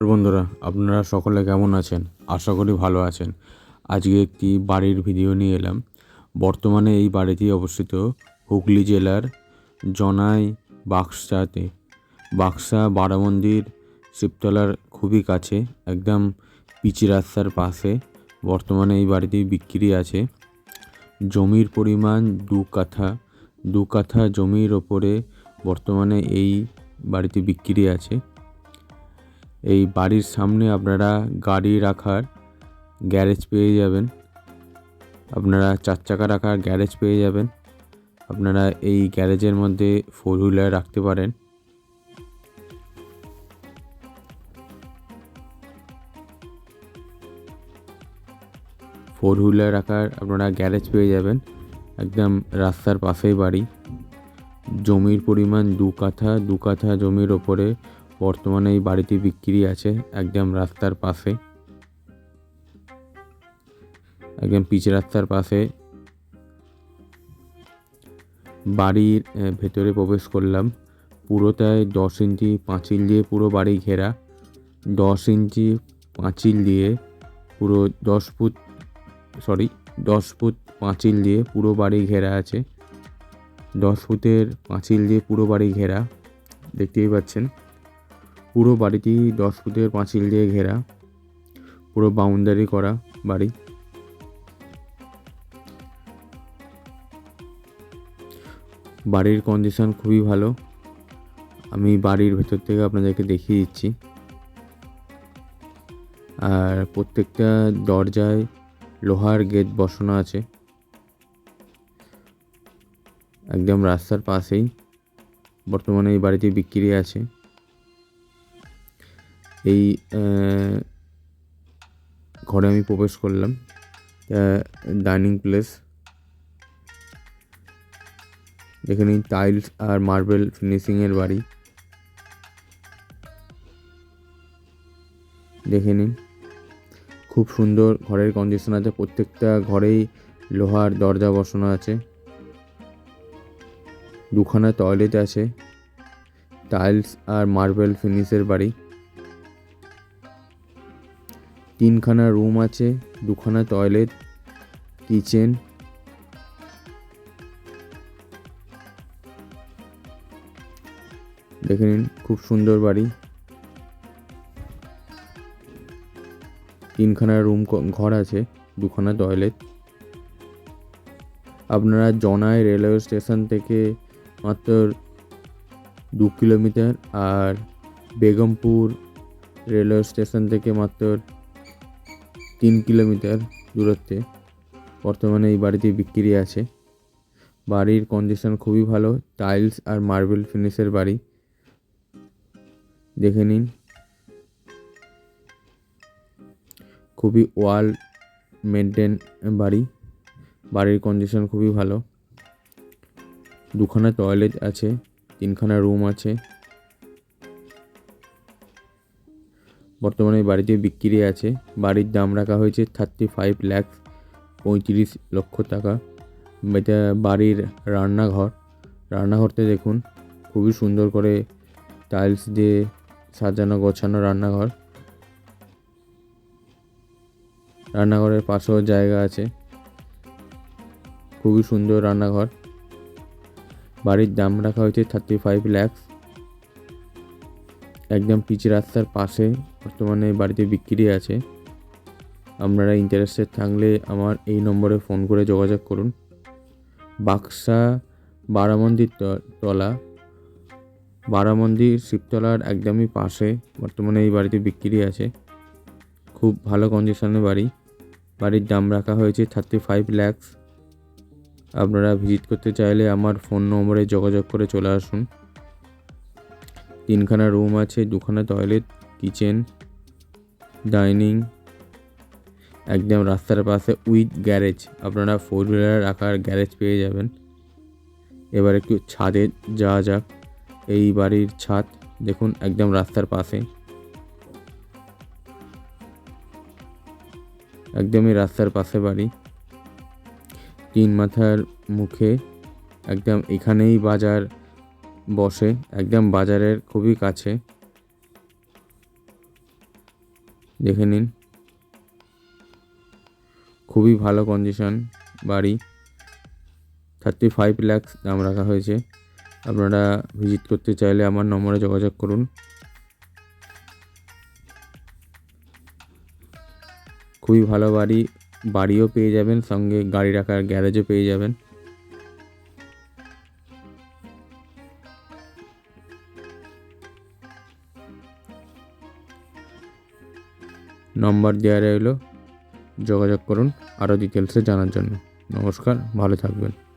বন্ধুরা, আপনারা সকলে কেমন আছেন? আশা করি ভালো আছেন। আজকে একটি বাড়ির ভিডিও নিয়ে এলাম। বর্তমানে এই বাড়িটি অবস্থিত হুগলি জেলার জনাই বাক্সাতে। বাক্সা বারামন্দির শিবতলার খুবই কাছে, একদম পিচি রাস্তার পাশে। বর্তমানে এই বাড়িটি বিক্রি আছে। জমির পরিমাণ দু কাঠা। দু কাঠা জমির ওপরে বর্তমানে এই বাড়িটি বিক্রি আছে। এই বাড়ির সামনে আপনারা গাড়ি রাখার গ্যারেজ পেয়ে যাবেন। আপনারা চার চাকা রাখার গ্যারেজ পেয়ে যাবেন। আপনারা এই গ্যারেজের মধ্যে ফোর হুইলার রাখতে পারেন। ফোর হুইলার রাখার আপনারা গ্যারেজ পেয়ে যাবেন। একদম রাস্তার পাশেই বাড়ি। জমির পরিমাণ দু কাঠা দু কাঠা জমির ওপরে বর্তমানে এই বাড়িটি বিক্রি আছে একদম রাস্তার পাশে। একদম পিচ রাস্তার পাশে। বাড়ির ভেতরে প্রবেশ করলাম। পুরোটায় দশ ইঞ্চি পাঁচিল দিয়ে পুরো বাড়ি ঘেরা। দশ ইঞ্চি পাঁচিল দিয়ে পুরো দশ ফুট, সরি, দশ ফুট পাঁচিল দিয়ে পুরো বাড়ি ঘেরা আছে। দশ ফুটের পাঁচিল দিয়ে পুরো বাড়ি ঘেরা। দেখতেই পাচ্ছেন। পুরো বাড়িটি দশ ফুটের পাঁচিল দিয়ে ঘেরা। পুরো বাউন্ডারি করা বাড়ি। বাড়ির কন্ডিশন খুবই ভালো। আমি বাড়ির ভেতর থেকে আপনাদেরকে দেখিয়ে দিচ্ছি। আর প্রত্যেকটা দরজায় লোহার গেট বসানো আছে। একদম রাস্তার পাশেই। বর্তমানে এই বাড়িটি বিক্রি আছে। এই ঘরে আমি প্রবেশ করলাম ডাইনিং প্লেস। এখানে টাইলস আর মার্বেল ফিনিশিংয়ের বাড়ি। দেখে নিন, খুব সুন্দর ঘরের কন্ডিশন আছে। প্রত্যেকটা ঘরেই লোহার দরজা বসানো আছে। দুখানা টয়লেট আছে। টাইলস আর মার্বেল ফিনিশের বাড়ি। তিনখানা রুম আছে, দুখানা টয়লেট, কিচেন। দেখে নিন, খুব সুন্দর বাড়ি। তিনখানা রুম ঘর আছে, দুখানা টয়লেট। আপনারা জনায় রেলওয়ে স্টেশন থেকে মাত্র দু কিলোমিটার আর বেগমপুর রেলওয়ে স্টেশন থেকে মাত্র তিন কিলোমিটার দূরত্বে। বর্তমানে এই বাড়িটি বিক্রি আছে। বাড়ির কন্ডিশন খুবই ভালো। টাইলস আর মার্বেল ফিনিশের বাড়ি। দেখে নিন। খুবই ওয়াল মেনটেন বাড়ি। বাড়ির কন্ডিশন খুবই ভালো। দুখানা টয়লেট আছে, তিনখানা রুম আছে। বর্তমানে বাড়িটি বিক্রি আছে। বাড়ির দাম রাখা হয়েছে থার্টি ফাইভ ল্যাক্স পঁয়ত্রিশ লক্ষ টাকা। এটা বাড়ির রান্নাঘর। রান্নাঘরতে দেখুন, খুবই সুন্দর করে টাইলস দিয়ে সাজানো, গোছানো রান্নাঘর। রান্নাঘরের পাশেও জায়গা আছে। খুবই সুন্দর রান্নাঘর। বাড়ির দাম রাখা হয়েছে থার্টি ফাইভ ল্যাক্স একদম পিচ রাস্তার পাশে বর্তমানে বাড়িতে বিক্রি আছে। আপনারা ইন্টারেস্টেড থাকলে আমার এই নম্বরে ফোন করে যোগাযোগ করুন। বাক্সা বারামন্দির তলা। বারামন্দির শিবতলার একদমই পাশে বর্তমানে এই বাড়িতে বিক্রি আছে। খুব ভালো কন্ডিশনের বাড়ি। বাড়ির দাম রাখা হয়েছে থার্টি ফাইভ ল্যাক্স আপনারা ভিজিট করতে চাইলে আমার ফোন নম্বরে যোগাযোগ করে চলে আসুন। তিনখানা রুম আছে, দুখানা টয়লেট, কিচেন, ডাইনিং, একদম রাস্তার পাশে উইথ গ্যারেজ। আপনারা ফোর হুইলার রাখার গ্যারেজ পেয়ে যাবেন। এবার একটু ছাদে যাওয়া যাক। এই বাড়ির ছাদ, দেখুন একদম রাস্তার পাশে। একদমই রাস্তার পাশে বাড়ি। তিন মাথার মুখে একদম এখানেই বাজার। বসে, একদম বাজারের খুবই কাছে। দেখে নিন। খুবই ভালো কন্ডিশন বাড়ি। থার্টি ফাইভ ল্যাক্স দাম রাখা হয়েছে। আপনারা ভিজিট করতে চাইলে আমার নম্বরে যোগাযোগ করুন। খুবই ভালো বাড়ি, বাড়িও পেয়ে যাবেন, সঙ্গে গাড়ি রাখার গ্যারেজও পেয়ে যাবেন। নম্বর দেওয়া রইল। যোগাযোগ করুন আরও ডিটেলসে জানার জন্য। নমস্কার ভালো থাকবেন।